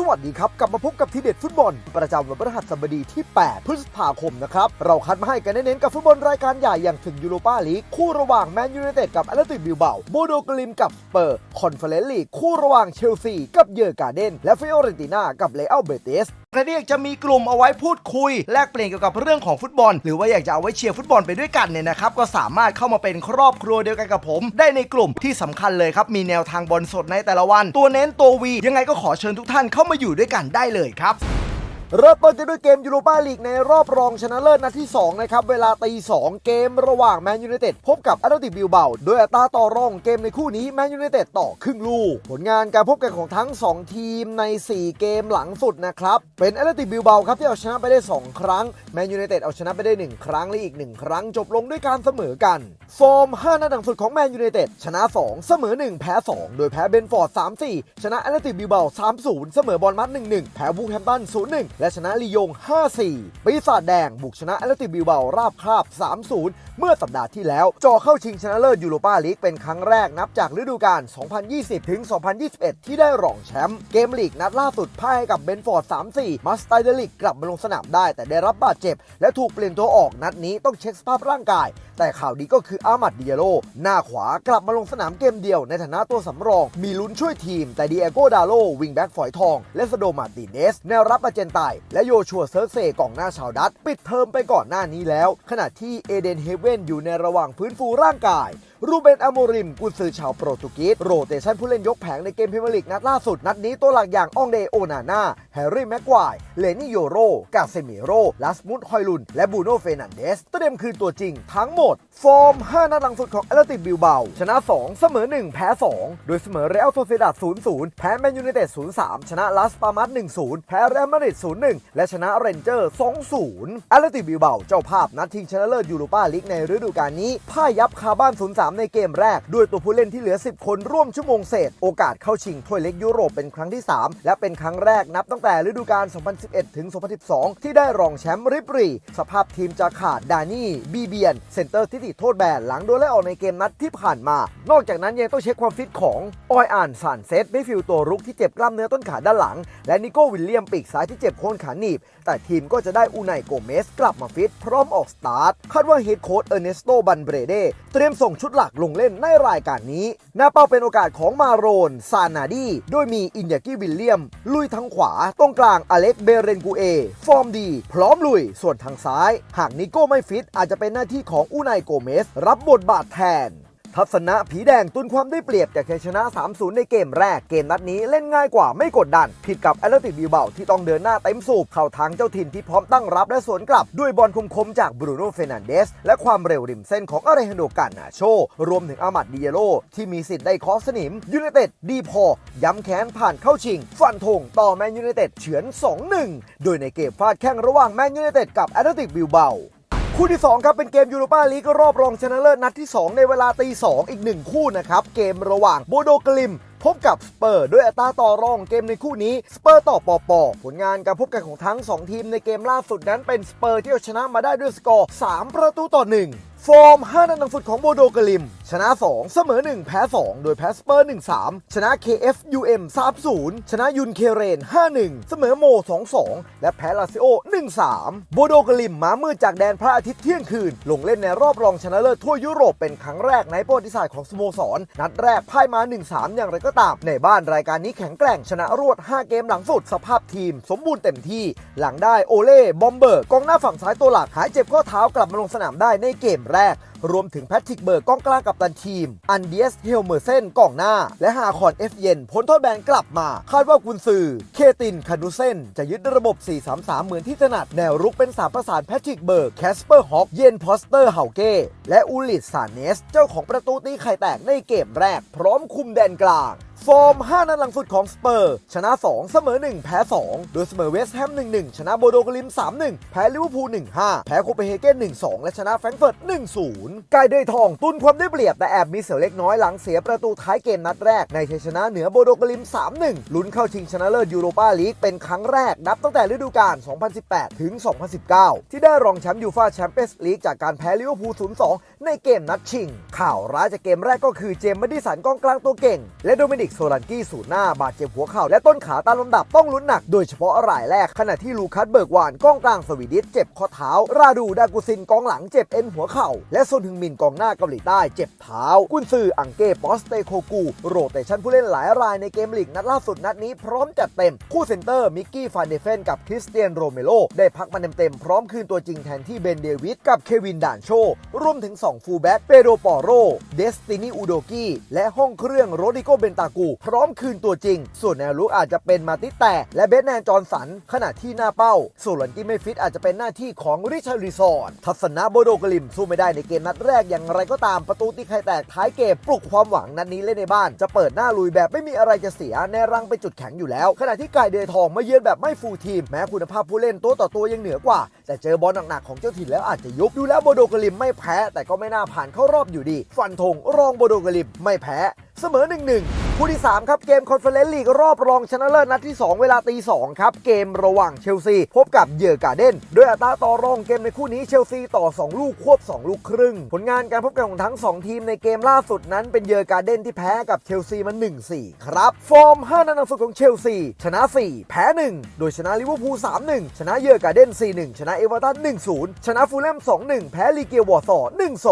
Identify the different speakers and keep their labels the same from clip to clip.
Speaker 1: สวัสดีครับ กลับมาพบกับทีเด็ดฟุตบอล ประจำวันพฤหัสบดีที่ 8 พฤษภาคมนะครับ เราคัดมาให้กันเน้นๆกับฟุตบอลรายการใหญ่อย่างถึงยูโรปาลีกคู่ระหว่างแมนยูไนเต็ดกับแอตเลติกบิลเบาโบโดกลิมกับสเปอร์คอนเฟอเรนซ์ลีกคู่ระหว่างเชลซีกับเยอร์การ์เดนและฟิโอเรนติน่ากับเลอัลเบเตส
Speaker 2: กระเดียกจะมีกลุ่มเอาไว้พูดคุย แลกเปลี่ยนเกี่ยวกับเรื่องของฟุตบอล หรือว่าอยากจะเอาไว้เชียร์ฟุตบอลไปด้วยกันเนี่ยนะครับก็สามารถเข้ามาเป็นครอบครัวเดียวกันกับผม ได้ในกลุ่มที่สำคัญเลยครับมีแนวทางบอลสดในแต่ละวัน ตัวเน้นตัววียังไงก็ขอเชิญทุกท่านเข้ามาอยู่ด้วยกันได้เลยครับ
Speaker 1: เริ่มต้นกันด้วยเกมยูโรปาลีกในรอบรองชนะเลิศนัดที่ 2 นะครับ เวลาตี 2 เกมระหว่างแมนยูไนเต็ดพบกับแอตเลติกบิลเบาโดยอัตราต่อรองเกมในคู่นี้แมนยูไนเต็ดต่อครึ่งลูก ผลงานการพบกันของทั้ง 2 ทีมใน 4 เกมหลังสุดนะครับ เป็นแอตเลติกบิลเบาครับที่เอาชนะไปได้ 2 ครั้งแมนยูไนเต็ดเอาชนะไปได้ 1 ครั้งและอีก 1 ครั้งจบลงด้วยการเสมอกันฟอร์ม5นัดหลังสุดของแมนยูไนเต็ดชนะ 2 เสมอ 1 แพ้ 2 โดยแพ้เบนฟอร์ด3-4 ชนะแอตเลติกบิลเบา3-0 เสมอบอลมัด1-1 แพ้วูแฮมตัน0-1และชนะลียง 5-4 ปีศาจแดง บุกชนะแอตเลติบิลเบาราบคาบ 3-0 เมื่อสัปดาห์ที่แล้วจอเข้าชิงชนะเลิศยูโรปาลีกเป็นครั้งแรกนับจากฤดูกาล 2020 ถึง 2021 ที่ได้รองแชมป์เกมลีกนัดล่าสุดพ่ายกับเบนฟอร์ด 3-4มาสไตเดลิกกลับมาลงสนามได้แต่ได้รับบาดเจ็บ และถูกเปลี่ยนตัวออกนัดนี้ต้องเช็คสภาพร่างกาย แต่ข่าวดีก็คืออามัดดิเยโลหน้าขวากลับมาลงสนามเกมเดียวในฐานะตัวสำรอง มีลุ้นช่วยทีม แต่ดีเอโกดาโลวิงแบ็กฝอยทอง และสโดมาติเนส แนวรับอาเจนไตและโยชัวเซิร์เซกองหน้าชาวดัตปิดเทอมไปก่อนหน้านี้แล้ว ขณะที่เอเดนเฮเว่นอยู่ในระหว่างฟื้นฟูร่างกายรูเบนอโมริมกุนซือชาวโปรตุเกสโรเตชันผู้เล่นยกแผงในเกมพรีเมียร์ลีกนัดล่าสุด นัดนี้ตัวหลักอย่างอองเดโอนาน่าแฮร์รี่แม็กควายเลนี่โยโร กาเซมิโรลัสมุดฮอยลุน และบูโนเฟนันเดสเตรียมคืนตัวจริงทั้งหมด ฟอร์ม 5 นัดหลังสุดของแอตเลติกบิลเบา ชนะ 2 เสมอ 1 แพ้ 2 โดยเสมอเรอัลโซเซดัด0-0 แพ้แมนยูไนเต็ด0-3 ชนะลัสปามัส1-0 แพ้เรอัลมาดริด0-1 และชนะเรนเจอร์ 2-0แอตเลติกบิลเบาเจ้าภาพนัดชิงชนะเลิศยูโรปาลีกในฤดูกาลนี้พ่ายยับคาบ้าน0-3ในเกมแรก ด้วยตัวผู้เล่นที่เหลือ 10 คนร่วมชั่วโมงเศษ โอกาสเข้าชิงถ้วยเล็กยุโรปเป็นครั้งที่ 3 และเป็นครั้งแรกนับตั้งแต่ฤดูกาล 2011 ถึง 2012 ที่ได้รองแชมป์ริบรี สภาพทีมจะขาดดานี่บีเบียน เซนเตอร์ที่ติดโทษแบนหลังโดนไล่ออกในเกมนัดที่ผ่านมา นอกจากนั้นยังต้องเช็คความฟิตของออยอ่านสานเซตไม่ฟิลตัวรุกที่เจ็บกล้ามเนื้อต้นขาด้านหลัง และนิโก้วิลเลียมปีกซ้ายที่เจ็บโคนขาหนีบ แต่ทีมก็จะได้อูไนโกเมสกลับมาฟิตพร้อมออกสตาร์ทคาดว่าเฮดโค้ชเออร์เนสโตบันเบรเดเตรียมส่งชุดหลักลงเล่นในรายการนี้หน้าเป้าเป็นโอกาสของมาโรน ซานาดีโดยมีอินยากิวิลเลียม ลุยทางขวา ตรงกลางอเล็กเบเรนกูเอ ฟอร์มดี พร้อมลุย ส่วนทางซ้าย หากนิโก้ไม่ฟิตอาจจะเป็นหน้าที่ของอูไนโกเมส รับบทบาทแทน ทัศนะผีแดงตุนความได้เปรียบจากชัยชนะ 3-0 ในเกมแรกเกมนัดนี้เล่นง่ายกว่าไม่กดดัน ผิดกับแอตเลติกบิลเบาที่ต้องเดินหน้าเต็มสูบ เข้าทางเจ้าถิ่นที่พร้อมตั้งรับและสวนกลับด้วยบอลคมๆจากบรูโน่เฟนันเดส และความเร็วริมเส้นของอาเรฮันโดกานาโช รวมถึงอามัดดิเยโล ที่มีสิทธิ์ได้คอสนิมยูไนเต็ดดีพอ ย้ำแค้นผ่านเข้าชิง ฟันธงต่อแมนยูไนเต็ดเฉือน 2-1 โดยในเกมฟาดแข้งระหว่างแมนยูไนเต็ดกับแอตเลติกบิลเบา คู่ที่ 2 ครับ เป็นเกมยูโรปาลีกรอบรองชนะเลิศนัดที่ 2 ในเวลาตี2อีก 1 คู่นะครับ เกมระหว่างโบโดกลิมพบกับสเปอร์ด้วยอัตราต่อรองเกมในคู่นี้สเปอร์ต่อปอปอผลงานการพบกันของทั้ง 2 ทีมในเกมล่าสุดนั้นเป็นสเปอร์ที่เอาชนะมาได้ด้วยสกอร์ 3 ประตูต่อ 1ฟอร์ม 5 นัดหลังสุดของโบโดกลิม ชนะ 2 เสมอ 1 แพ้ 2 โดยแพ้สเปอร์ 1-3 ชนะ KFUM 3-0 ชนะยุนเคเรน 5-1 เสมอโม 2-2 และแพ้ลาซิโอ 1-3 โบโดกลิมมามืดจากแดนพระอาทิตย์เที่ยงคืน ลงเล่นในรอบรองชนะเลิศทั่วยุโรปเป็นครั้งแรกในประวัติศาสตร์ของสโมสร นัดแรกพ่ายมา 1-3 อย่างไรก็ตาม ในบ้านรายการนี้แข็งแกร่งชนะรวด 5 เกมหลังสุดสภาพทีม สมบูรณ์เต็มที่ หลังได้โอเล่บอมเบิร์กองหน้าฝั่งซ้ายตัวหลักหายเจ็บข้อเท้ากลับมาลงสนามได้ในเกมแรก รวมถึงแพทริกเบิร์กกองกลางกับตันทีม อันเดียสเฮลเมอร์เซนกองหน้า และฮาคอนเอฟเยนพ้นโทษแบนกลับมา คาดว่ากุนซือ เคตินคานูเซนจะยึดระบบ 4-3-3 เหมือนที่ถนัดแนวรุกเป็นสามประสานแพทริกเบิร์กแคสเปอร์ฮอกเยนพอสเตอร์เฮาเก้และอูลิสซานเนส เจ้าของประตูตีไข่แตกในเกมแรก พร้อมคุมแดนกลาง ฟอร์ม 5 นัดหลังสุดของสเปอร์ ชนะ 2 เสมอ 1 แพ้ 2 โดยเสมอเวสต์แฮม 1-1 ชนะโบโดกลิม 3-1 แพ้ลิเวอร์พูล 1-5 แพ้โคเปนเฮเกน 1-2 และชนะแฟรงก์เฟิร์ต 1-0กายเดยทองตุนความได้เปรียบแต่แอบมีเสียวเล็กน้อยหลังเสียประตูท้ายเกมนัดแรก ในชัยชนะเหนือโบโดกลิม 3-1 ลุ้นเข้าชิงชนะเลิศยูโรปาลีกเป็นครั้งแรกนับตั้งแต่ฤดูกาล 2018 ถึง 2019 ที่ได้รองแชมป์ยูฟาแชมเปี้ยนส์ลีกจากการแพ้ลิเวอร์พูล 0-2 ในเกมนัดชิง ข่าวร้ายจากเกมแรกก็คือเจมส์มดิสันกองกลางตัวเก่ง และโดมินิกโซลันกี้สูญหน้าบาดเจ็บหัวเข่าและต้นขาตามลำดับต้องลุ้นหนัก โดยเฉพาะรายแรก ขณะที่ลูคัสเบิร์กวานกองกลางสวีดิชเจ็บข้อเท้า ราดูดากุซินกองหลังเจ็บเอ็นหัวเข่า และซนฮึงมินกองหน้าเกาหลีใต้เจ็บเท้า กุนซืออังเก้ปอสเตโคกู โรเตชันผู้เล่นหลายรายในเกมลีกนัดล่าสุดนัดนี้พร้อมจัดเต็มคู่เซนเตอร์มิกกี้ฟานเดเฟนกับคริสเตียนโรเมโลได้พักมาเต็มๆพร้อมคืนตัวจริงแทนที่เบนเดวิดกับเควินด่านโชรวมถึง2ฟูลแบ็กเปโดปอโรเดสตินีอูโดกี้และห้องเครื่องโรดิโกเบนตากูพร้อมคืนตัวจริง ส่วนแนวลุกอาจจะเป็นมาติแต่ และเบสแนนจอร์นสัน ขณะที่หน้าเป้า ส่วนหลันที่ไม่ฟิตอาจจะเป็นหน้าที่ของริชาร์ลิซอนทัศนะโบโดกลิมสู้ไม่ได้ในเกมนัดแรกอย่างไรก็ตามประตูตีไข่แตกท้ายเกมปลุกความหวังนัดนี้เล่นในบ้าน จะเปิดหน้าลุยแบบไม่มีอะไรจะเสียในรังเป็นจุดแข็งอยู่แล้ว ขณะที่กายเดยทองมาเยือนแบบไม่ฟูลทีมแม้คุณภาพผู้เล่นตัวต่อตัวยังเหนือกว่า แต่เจอบอลหนักๆของเจ้าถิ่นแล้วอาจจะยุบดูแล้วโบโดกลิมไม่แพ้ แต่ก็ไม่น่าผ่านเข้ารอบอยู่ดี ฟันธงรองโบโดกลิมไม่แพ้ เสมอ1-1 คู่ที่ 3 ครับ เกมคอนเฟอเรนซ์ลีกรอบรองชนะเลิศนัดที่ 2 เวลาตี 2 ครับ เกมระหว่างเชลซี พบกับเยอร์การ์เดนด้วยอัตราต่อรองเกมในคู่นี้เชลซีต่อ 2 ลูกควบ 2 ลูกครึ่ง ผลงานการพบกันของทั้ง 2 ทีมในเกมล่าสุดนั้นเป็นเยอร์การ์เดนที่แพ้กับเชลซีมา 1-4 ครับ ฟอร์ม 5นัดหลังสุดของเชลซีชนะ 4 แพ้ 1 โดยชนะลิเวอร์พูล 3-1 ชนะเยอร์การ์เดน 4-1 ชนะเอเวอร์ตัน 1-0 ชนะฟูลแลม 2-1 แพ้ลีเกียวอร์ซอ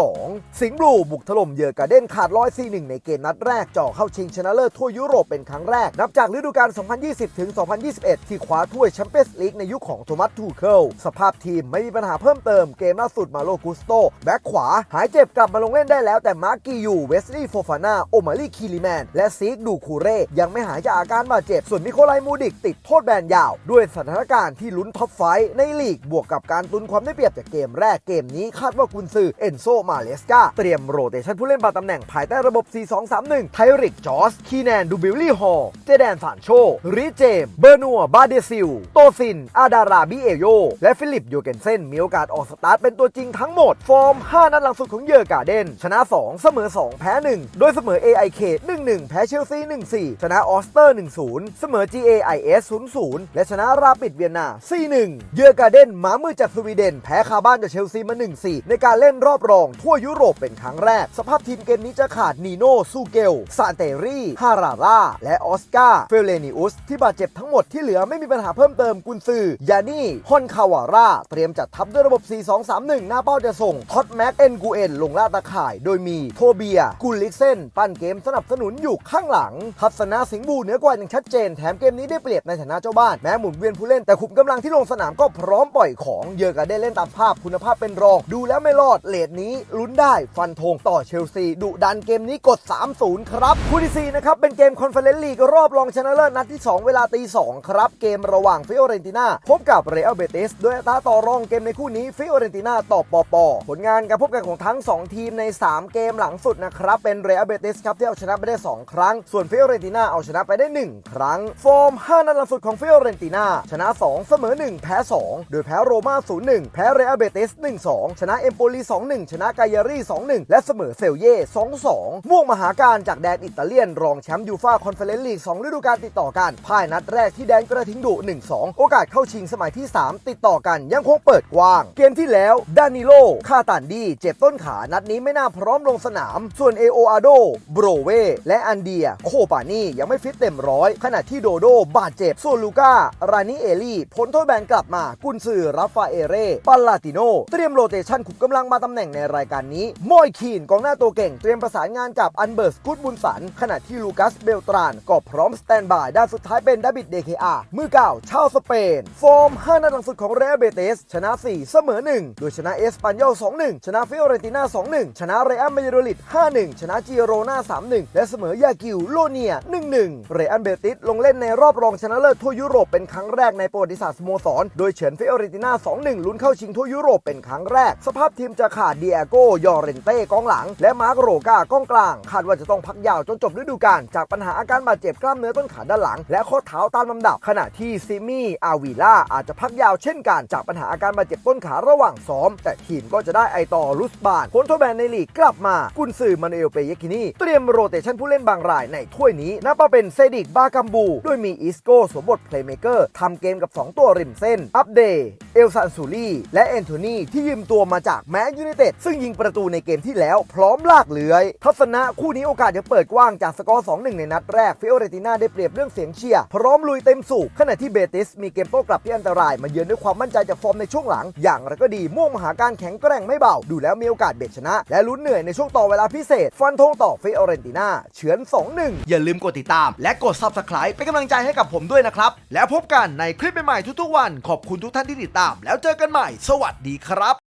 Speaker 1: 1-2 สิงห์บลูบุกถล่มเยอร์การ์เดนขาดร้อย4-1ในเกมนัดแรกจ่อเข้าชิงชนะเลิศทั่วยุโรปเป็นครั้งแรก นับจากฤดูกาล 2020 ถึง 2021 ที่คว้าถ้วยแชมเปี้ยนส์ลีกในยุคของโทมัสทูเคิลสภาพทีมไม่มีปัญหาเพิ่มเติมเกมล่าสุดมาโลกุสโตแบ็คขวา หายเจ็บกลับมาลงเล่นได้แล้วแต่มาร์กิยูเวสลีย์โฟฟาน่าโอมาลีคิลิแมน และซีกดูคูเร่ยังไม่หายจากอาการบาดเจ็บ ส่วนมิโคไลมูดิกติดโทษแบนยาว ด้วยสถานการณ์ที่ลุ้นท็อปไฟในลีกบวกกับการตุนความได้เปรียบจากเกมแรกเกมนี้คาดว่ากุนซือเอนโซมาเลสกาเตรียมโรเตชันผู้เล่นประจำตำแหน่งภายใต้ระบบ 4-2-3-1 ไทริกจอสคีแนนดูบิลลี่ฮอลเจแดนสานโชริเจม เบอร์นัว บาเดซิล โตซิน อาดาราบิเอโย และฟิลิปโยเกนเซนมีโอกาสออกสตาร์ทเป็นตัวจริงทั้งหมด ฟอร์ม 5 นัดหลังสุดของเยอร์การ์เดน ชนะ 2 เสมอ 2 แพ้ 1 โดยเสมอ AIK 1-1 แพ้เชลซี 1-4 ชนะออสเตอร์ 1-0 เสมอ GAIS 0-0 และชนะราปิดเวียนนา 4-1 เยอร์การ์เดนหมามือจากสวีเดน แพ้คาบ้านจากเชลซีมา 1-4 ในการเล่นรอบรองทั่วยุโรปเป็นครั้งแรก สภาพทีมเกมนี้จะขาดนีโน่ซูเกลซานเตรีฮาราร่า และออสการ์ เฟลเลนิอุส ที่บาดเจ็บทั้งหมดที่เหลือไม่มีปัญหาเพิ่มเติมกุนซือยานี่ฮอนคาวาร่า เตรียมจัดทัพด้วยระบบ 4-2-3-1 หน้าเป้าจะส่งท็อตแม็กเอ็นกูเอ็นลงล่าตาข่าย โดยมีโทเบียกุลลิกเซนปั้นเกมสนับสนุนอยู่ข้างหลังทัศนะสิงห์บูเหนือกว่าอย่างชัดเจนแถมเกมนี้ได้เปรียบในฐานะเจ้าบ้านแม้หมุนเวียนผู้เล่นแต่ขุมกำลังที่ลงสนามก็พร้อมปล่อยของเยอะกันได้เล่นตามภาพคุณภาพเป็นรอง ดูแล้วไม่รอดเลดนี้ลุ้นได้ฟันธงต่อเชลซีดุดันเกมนี้กด 3-0 ครับคู่ที่สี่นะครับครับ เป็นเกมคอนเฟอเรนซ์ลีกรอบรองชนะเลิศนัดที่ 2 เวลาตี2ครับ เกมระหว่างฟิโอเรนติน่าพบกับเรอัลเบติสด้วยอัตราต่อรองเกมในคู่นี้ฟิโอเรนติน่าต่อปอปอผลงานการพบกันของทั้ง 2 ทีมใน 3 เกมหลังสุดนะครับ เป็นเรอัลเบติสครับที่เอาชนะไปได้ 2 ครั้ง ส่วนฟิโอเรนติน่าเอาชนะไปได้ 1 ครั้ง ฟอร์ม 5 นัดหลังสุดของฟิโอเรนติน่าชนะ 2 เสมอ 1 แพ้ 2 โดยแพ้โรม่า0-1 แพ้เรอัลเบติส1-2 ชนะเอมโปลี2-1 ชนะกายารี2-1 และเสมอเซลเย่2-2ม่วงมหาการจากแดนอิตาเลียนรองแชมป์ยูฟ่าคอนเฟอเรนซ์ลีก2ฤดูกาลติดต่อกันพ่ายนัดแรกที่แดนกระทิงดุ 1-2 โอกาสเข้าชิงสมัยที่ 3 ติดต่อกันยังคงเปิดกว้าง เกมที่แล้วดานิโลคาตันดี เจ็บต้นขานัดนี้ไม่น่าพร้อมลงสนาม ส่วนเอโออาโดโบรเว และอันเดีย โคปานี่ยังไม่ฟิตเต็มร้อย ขณะที่โดโดบาดเจ็บส่วนลูก้า รานิเอลี่พ้นโทษแบนกลับมา กุนซือราฟาเอเร่ปาลาติโน เตรียมโรเตชันขุมกำลังมาตำแหน่งในรายการนี้มอยคีนกองหน้าตัวเก่งเตรียมประสานงานกับอันเบอร์สกุตบุนสันขณะที่ลูกัสเบลตราน ก็พร้อมสแตนบายด้านสุดท้ายเป็นดาบิดเดเคอามือเก่าชาวสเปนฟอร์ม5 นัดหลังสุดของเรอัลเบเตส ชนะ 4 เสมอ 1 โดยชนะเอสปันยอล2-1 ชนะฟิโอเรติน่า2-1 ชนะเรอัลมาดริด5-1 ชนะจิโรนา3-1 และเสมอยากิวโลเนีย 1-1 เรอัลเบติสลงเล่นในรอบรองชนะเลิศทั่วยุโรปเป็นครั้งแรกในประวัติศาสตร์สโมสร โดยเฉินฟิโอเรติน่า2-1 ลุ้นเข้าชิงทั่วยุโรปเป็นครั้งแรก สภาพทีมจะขาดเดียโกยอเรนเต้กองหลัง และมาร์กโรกากองกลาง คาดว่าจะต้องพักยาวจนจบฤดูกาลจากปัญหาอาการบาดเจ็บกล้ามเนื้อต้นขาด้านหลัง และข้อเท้าตามลำดับ ขณะที่ซิมี่อาวีล่าอาจจะพักยาวเช่นกันจากปัญหาอาการบาดเจ็บต้นขาระหว่างซ้อม แต่ทีมก็จะได้ไอตอลุสบานพ้นโทษแบนในลีกกลับมากุนซือมานูเอลเปเยกินีเตรียมโรเตชันผู้เล่นบางรายในถ้วยนี้นับว่าเป็นเซดิกบากัมบูโดยมีอิสโกสมบทเพลย์เมเกอร์ทำเกมกับ 2 ตัวริมเส้น อัปเดย์ เอลซันซูลีและแอนโทนีที่ยืมตัวมาจากแมนยูไนเต็ดซึ่งยิงประตูในเกมที่แล้วพร้อมลากเลื้อย ทัศนะคู่นี้โอกาสจะเปิดกว้างจากสกอร์อร์ 2-1 ในนัดแรกฟิโอเรติน่าได้เปรียบเรื่องเสียงเชียร์พร้อมลุยเต็มสูบขณะที่เบติสมีเกมโต้กลับที่อันตรายมาเยือนด้วยความมั่นใจจากฟอร์มในช่วงหลัง อย่างไรก็ดีม่วงมหาการแข็งแกร่งไม่เบาดูแล้วมีโอกาสเบ็ดชนะ และลุ้นเหนื่อยในช่วงต่อเวลาพิเศษ ฟันธงต่อฟิโอเรติน่าเฉือน 2-1
Speaker 2: อย่าลืมกดติดตาม และกด Subscribe เป็นกำลังใจให้กับผมด้วยนะครับแล้วพบกันในคลิปใหม่ๆทุกๆวันขอบคุณทุกท่านที่ติดตาม แล้วเจอกันใหม่ สวัสดีครับ